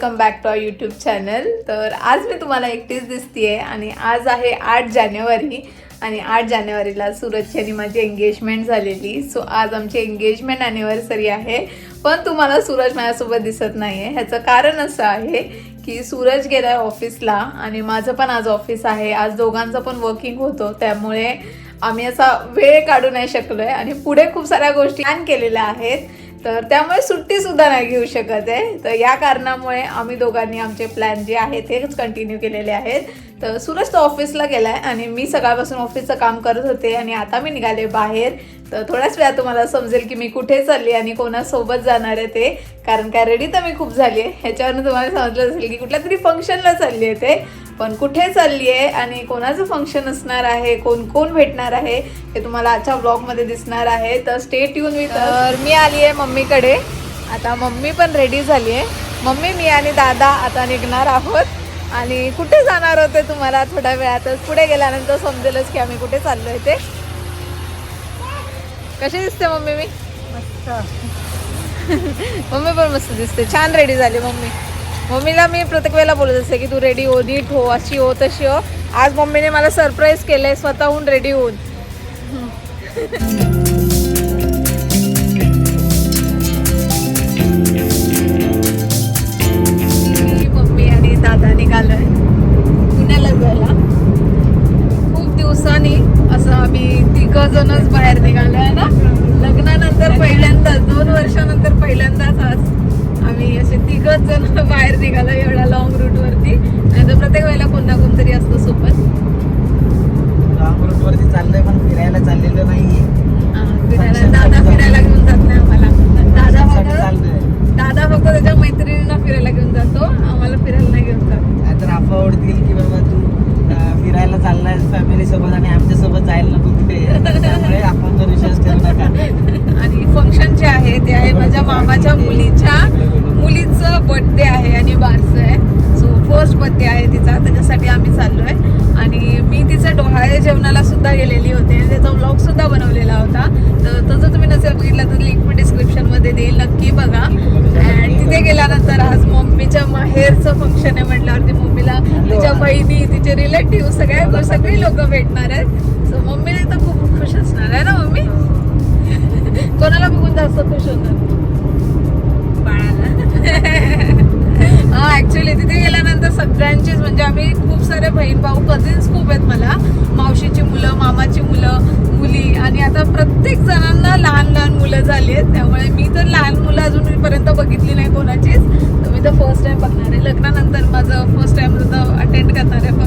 Welcome back to our YouTube channel तर आज मी तुम्हाला एकटीच दिसतीये आणि आज आहे आठ जानेवारी आणि आठ जानेवारीला सूरजची आणि माझी एंगेजमेंट झालेली. सो आज आमची एंगेजमेंट ॲनिव्हर्सरी आहे. पण तुम्हाला सूरज माझ्यासोबत दिसत नाही आहे ह्याचं कारण असं आहे की सूरज गेला ऑफिसला आणि माझं पण आज ऑफिस आहे. आज दोघांचं पण वर्किंग होतं. त्यामुळे आम्ही असा वेळ काढू नाही शकलोय आणि पुढे खूप साऱ्या गोष्टी प्लॅन केलेल्या आहेत. तर त्यामुळे सुट्टी सुद्धा नाही घेऊ शकत आहे. तर या कारणामुळे आम्ही दोघांनी आमचे प्लॅन जे आहेत तेच कंटिन्यू केलेले आहेत. तर सूरज तो ऑफिसला गेलाय आणि मी सकाळपासून ऑफिसचं काम करत होते आणि आता मी निघाले बाहेर. तर थोड्याच वेळा तुम्हाला समजेल की मी कुठे चालली आणि कोणासोबत जाणार आहे ते. कारण काय रेडी तर मी खूप झाली आहे. ह्याच्यावरून तुम्हाला समजलं असेल की कुठल्या तरी फंक्शनला चालली आहे ते. पण कुठे चालली आहे आणि कोणाचं फंक्शन असणार आहे कोण कोण भेटणार आहे हे तुम्हाला आजच्या ब्लॉगमध्ये दिसणार आहे. तर स्टे ट्यून विथ तर मी आली आहे मम्मीकडे. आता मम्मी पण रेडी झाली आहे मम्मी मी आणि दादा आता निघणार आहोत. आणि कुठे जाणार होते तुम्हाला थोड्या वेळातच? पुढे गेल्यानंतर समजेलच की आम्ही कुठे चाललोय ते. कशी दिसते मम्मी मी? मम्मी पण मस्त दिसते. छान रेडी झाली मम्मी. हो, मम्मीला मी प्रत्येक वेळेला बोलत असते की तू रेडी हो नीट हो अशी हो तशी हो. आज मम्मीने मला सरप्राईज केलंय स्वतःहून रेडी होऊन. मम्मी आणि दादा निघालोय पुण्याला जायला. खूप दिवसांनी असं आम्ही तिघ जणच बाहेर निघालोय ना. लग्नानंतर पहिल्यांदाच दोन वर्षानंतर पहिल्यांदाच आज. आम्ही असे तिघच जण बाहेर निघालो एवढ्या लॉंग रूट वरती. नाही तर प्रत्येक वेळेला कोण ना कोणतरी असतं सोबत. लॉंग रूट वरती चाललंय पण फिरायला चाललेलं नाहीये. हा, फिरायला दादा फिरायला घेऊन जात नाही आम्हाला. दादा फक्त दादा फक्त त्याच्या मैत्रिणींना फिरायला घेऊन जातो. आम्हाला फिरायला नाही घेऊन जात. नाहीतर अफवा उडतील की बाबा तू फिरायला चाललाय फॅमिली सोबत आणि आमच्यासोबत जायला नको त्यामुळे आपण तर नका आणि फंक्शन जे आहे ते आहे माझ्या मामाच्या मुलीच्या मुलीचं बर्थडे आहे आणि बारसं आहे. सो फर्स्ट बर्थडे आहे तिचा त्याच्यासाठी आम्ही चाललो आहे आणि मी तिच्या डोहाळे जेवणाला सुद्धा गेलेली होते. आणि त्याचा ब्लॉग सुद्धा बनवलेला होता. तर तो जर तुम्ही नसेल बघितला तर लिंक मी डिस्क्रिप्शनमध्ये देईल. नक्की बघा. अँड तिथे गेल्यानंतर आज मम्मीच्या माहेरचं फंक्शन आहे म्हटल्यावरती मम्मीला तिच्या बहिणी तिचे रिलेटिव्ह सगळ्या सगळी लोक भेटणार आहेत. सो मम्मीने तर खूप खुश असणार आहे ना मम्मी? कोणाला बघून जास्त खुश होतात बाळाला. ऍक्च्युली तिथे गेल्यानंतर सगळ्यांचीच म्हणजे आम्ही खूप सारे बहीण भाऊ कझिन्स खूप आहेत मला. मावशीची मुलं मामाची मुलं मुली. आणि आता प्रत्येक जणांना लहान लहान मुलं झाली आहेत. त्यामुळे मी तर लहान मुलं अजूनपर्यंत बघितली नाही कोणाचीच. तर मी तर फर्स्ट टाइम बघणार आहे. लग्नानंतर माझं फर्स्ट टाइम अटेंड करणार आहे.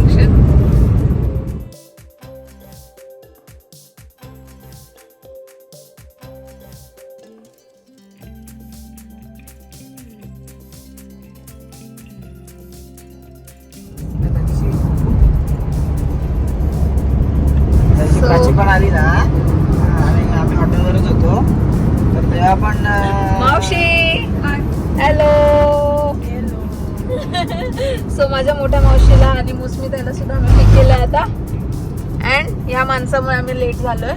सो माझ्या मोठ्या मावशीला आणि मुस्मिताला सुद्धा आम्ही पिक केलंय आता. अँड ह्या माणसामुळे आम्ही लेट झालोय.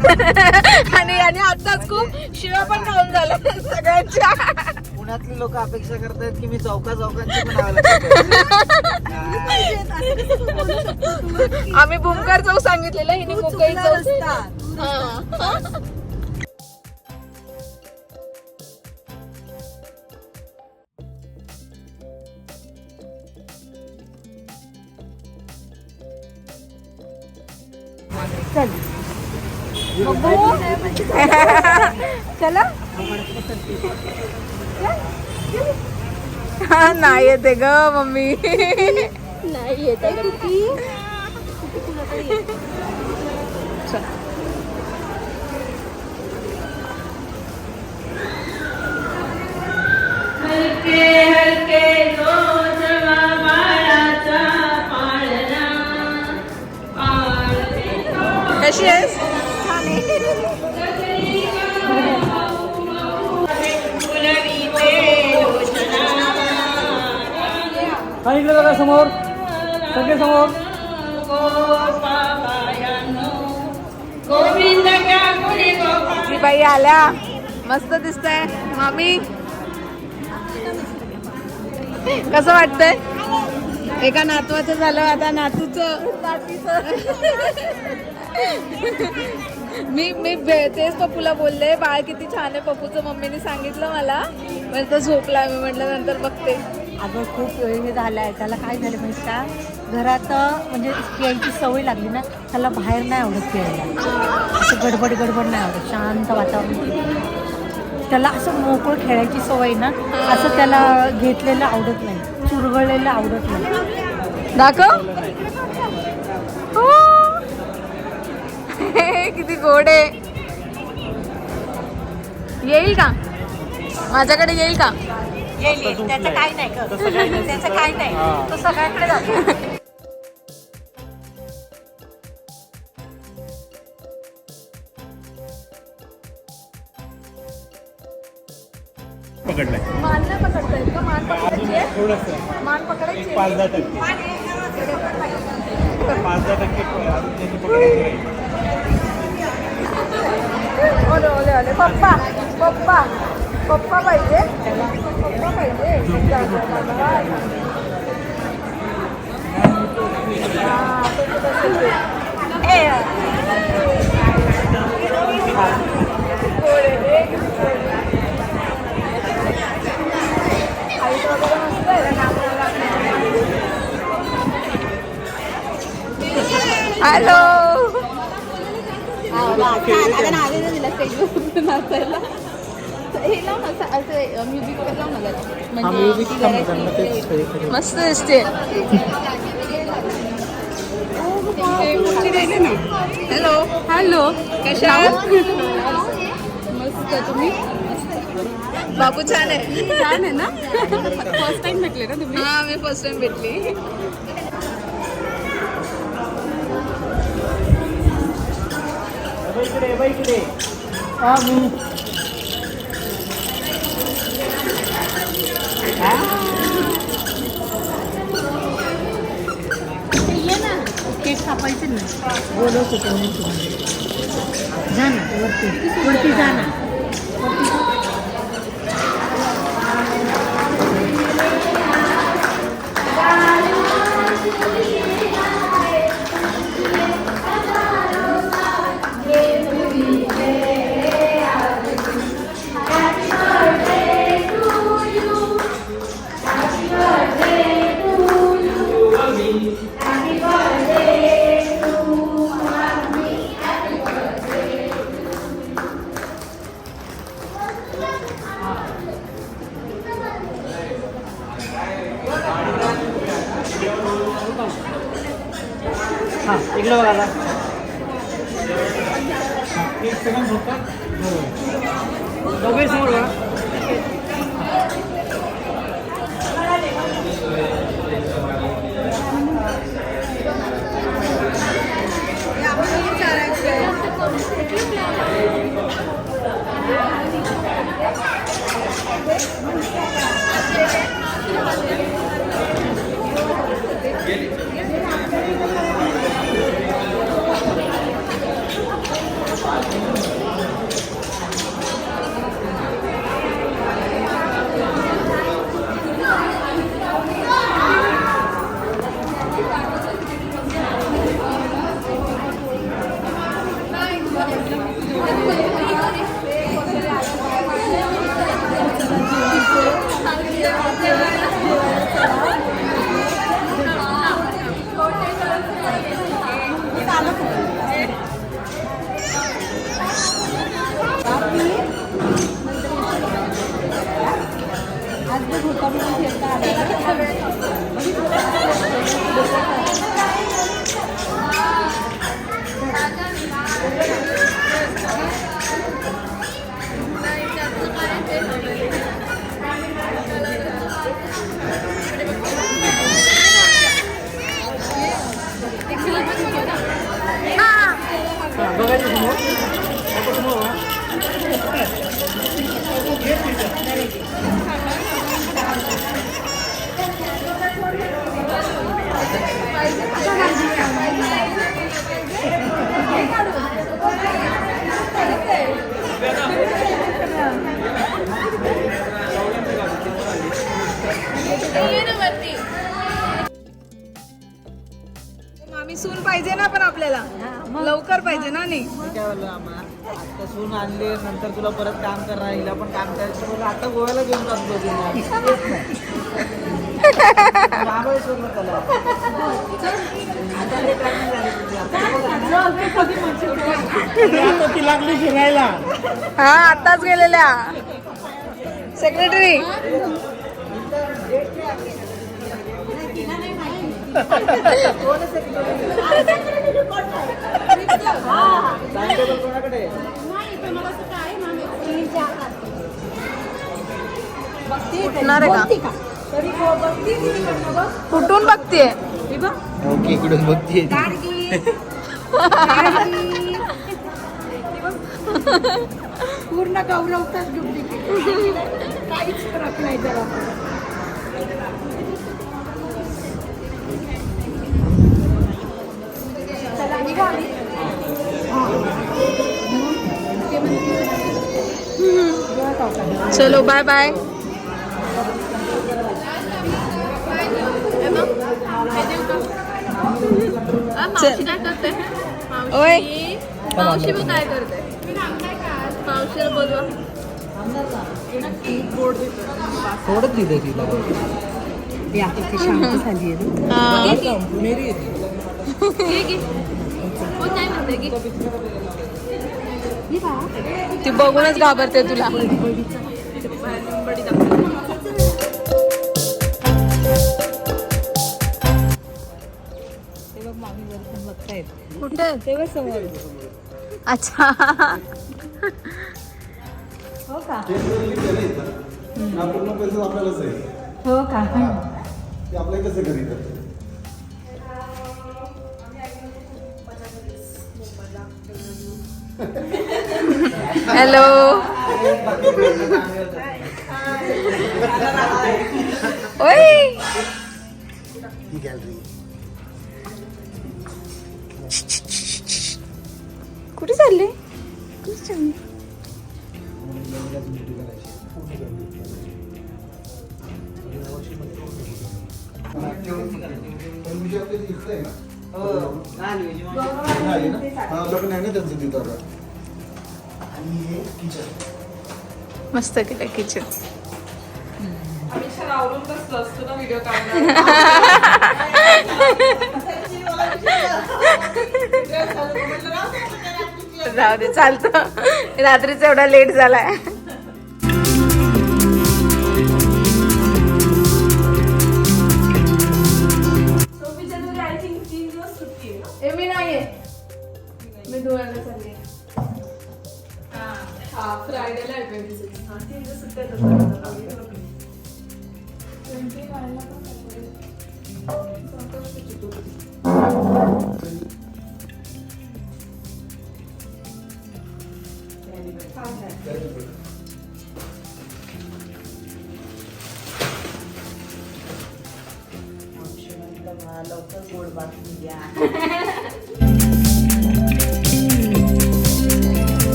आणि आणि आताच खूप शिव्या पण खाऊन झाल्या सगळ्यांच्या. पुण्यातली लोक अपेक्षा करतायत की मी चौका चौकांची पण आम्ही भूमकर चौक सांगितलेलं हिने मुंबई चौक. हा. चला. हा नाही येते ग मम्मी. नाही येत कशी आहेस? सांगितलं बघा समोर. सगळे समोर. ही बाई आल्या. मस्त दिसतंय. मामी कसं वाटतंय? एका नातवाचं झालं आता नातूचं. मी मी तेच पप्पूला बोलले बाळ किती छान आहे पप्पूचं. मम्मीने सांगितलं मला. नंतर झोपला मी म्हटलं नंतर बघते. अगं खूप हे झालं आहे त्याला काय झालं माहिती का? घरात म्हणजे प्यायची सवय लागली ना त्याला बाहेर नाही आवडत प्यायला असं गडबड गडबड नाही आवडत. शांत वातावरण त्याला असं मोकळं खेळायची सवय ना असं त्याला घेतलेलं आवडत नाही. चुरगळलेलं आवडत नाही. दाखव. किती गोड आहे. येईल का? माझ्याकडे येईल का? येईल त्याचं काय नाही त्याचं काय नाही. तो सगळ्यांकडे जातो. पकडलाय. मान नाही पकडता येत का? मान पकडायची आहे? थोडंसं. मान पकडायची पाच आहे? दहा टक्के. पाच दहा टक्के ओले ओले ओले पप्पा पप्पा पप्पा पाहिजे. पप्पा पाहिजे. ए हे लाव ना असं- असं म्युझिक वगैरे लाव ना जरा. हा म्हणजे म्युझिक तेच हे. मस्त दिसते हॅलो हॅलो कशा मस्त तुम्ही बाबू छान आहे छान आहे ना फर्स्ट टाइम भेटले ना तुम्ही हा मी फर्स्ट टाइम भेटली बाई इकडे बाई इकडे मी. केक कापायचं ना बोलवत जा ना वरती वरती जा ना हा. लवकर पाहिजे ना नाही मी काय बोललो आम्हा. आता सून आणले नंतर तुला परत काम करणार हिला पण काम करायचं. बोललो आता गोव्याला घेऊन जातो महाबळेश्वरला त्याला. आता late राहणार झाली तुझी. आता ती लागली फिरायला हा आताच गेलेल्या. सेक्रेटरी कोणाकडे आहे? उठणार आहे का कुठून बघतीये? ओके इकडून बघतीये पूर्ण गौरवताच केली काहीच फरक नाही जरा. चलो बाय बाय मावशी काय करते? मावशी काय करते? मावशीला बोलवा. सोडत दिलं तिला ती आता ती शांत झाली आहे. हा. मेरी ती बघूनच घाबरते तुला. कुठे? तेव्हा समोर. अच्छा. हो का? पूर्ण पैसे आपल्यालाच आहे. हो का? आपल्या कसं करीत? हॅलो ओय मस्त केलं किचन जाऊ दे चालतं. रात्रीचा एवढा लेट झालाय. ബ്രൈഡൽ ആയി ട്വന്റി സിക്സ് ആ ടീച്ചേഴ്സ് ട്വന്റി നയൻ സന്തോഷിച്ചിട്ടു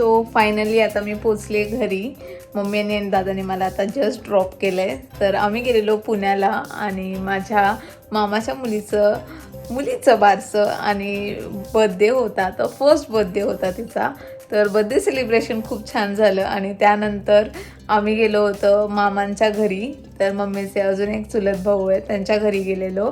सो फायनली आता मी पोचले घरी. मम्मीने आणि दादाने मला आता जस्ट ड्रॉप केलं आहे तर आम्ही गेलेलो पुण्याला आणि माझ्या मामाच्या मुलीचं मुलीचं बारसं आणि बड्डे होता. तर फर्स्ट बड्डे होता तिचा. तर बड्डे सेलिब्रेशन खूप छान झालं आणि त्यानंतर आम्ही गेलो होतो मामांच्या घरी. तर मम्मीचे अजून एक चुलत भाऊ आहे त्यांच्या घरी गेलेलो.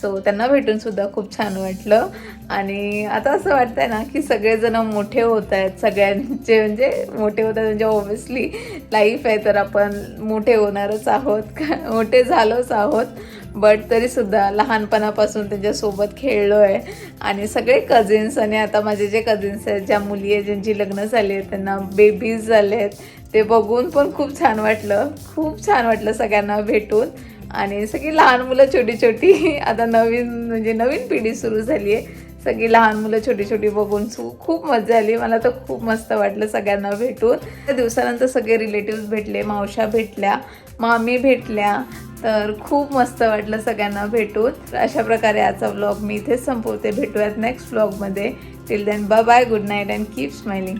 सो त्यांना भेटून सुद्धा खूप छान वाटलं. आणि आता असं वाटतंय ना की सगळेजण मोठे होत आहेत. सगळ्यांचे म्हणजे मोठे होत आहेत म्हणजे ऑब्व्हियसली लाईफ आहे तर आपण मोठे होणारच आहोत. का मोठे झालोच आहोत. बट तरीसुद्धा लहानपणापासून त्यांच्यासोबत खेळलो आहे आणि सगळे कझिन्स आणि आता माझे जे कझिन्स आहेत ज्या मुली आहेत ज्यांची लग्न झाली आहेत त्यांना बेबीज झाले आहेत ते बघून पण खूप छान वाटलं. खूप छान वाटलं सगळ्यांना भेटून. आणि सगळी लहान मुलं छोटी छोटी. आता नवीन म्हणजे नवीन पिढी सुरू झाली आहे. सगळी लहान मुलं छोटी छोटी बघून सु खूप मजा आली. मला तर खूप मस्त वाटलं सगळ्यांना भेटून. त्या दिवसानंतर सगळे रिलेटिव्स भेटले मावशा भेटल्या मामी भेटल्या. तर खूप मस्त वाटलं सगळ्यांना भेटून. तर अशा प्रकारे आजचा व्लॉग मी इथेच संपवते. भेटूयात next व्लॉगमध्ये till then bye bye good night and keep smiling